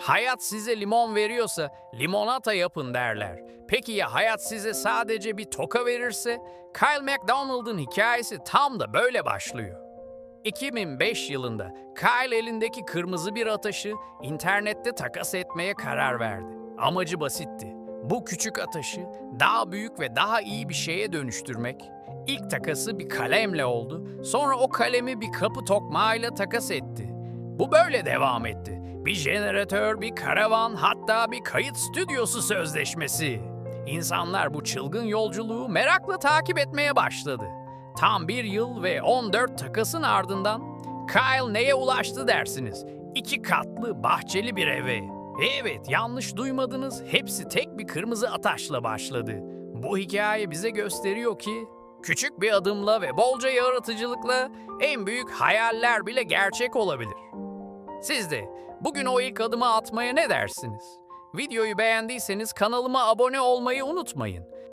Hayat size limon veriyorsa limonata yapın derler. Peki ya hayat size sadece bir toka verirse? Kyle MacDonald'ın hikayesi tam da böyle başlıyor. 2005 yılında Kyle elindeki kırmızı bir ataşı internette takas etmeye karar verdi. Amacı basitti. Bu küçük ataşı daha büyük ve daha iyi bir şeye dönüştürmek. İlk takası bir kalemle oldu. Sonra o kalemi bir kapı tokmağıyla takas etti. Bu böyle devam etti. Bir jeneratör, bir karavan, hatta bir kayıt stüdyosu sözleşmesi. İnsanlar bu çılgın yolculuğu merakla takip etmeye başladı. Tam bir yıl ve 14 takasın ardından Kyle neye ulaştı dersiniz? İki katlı bahçeli bir eve. Evet yanlış duymadınız hepsi tek bir kırmızı ataşla başladı. Bu hikaye bize gösteriyor ki küçük bir adımla ve bolca yaratıcılıkla en büyük hayaller bile gerçek olabilir. Siz de bugün o ilk adımı atmaya ne dersiniz? Videoyu beğendiyseniz kanalıma abone olmayı unutmayın.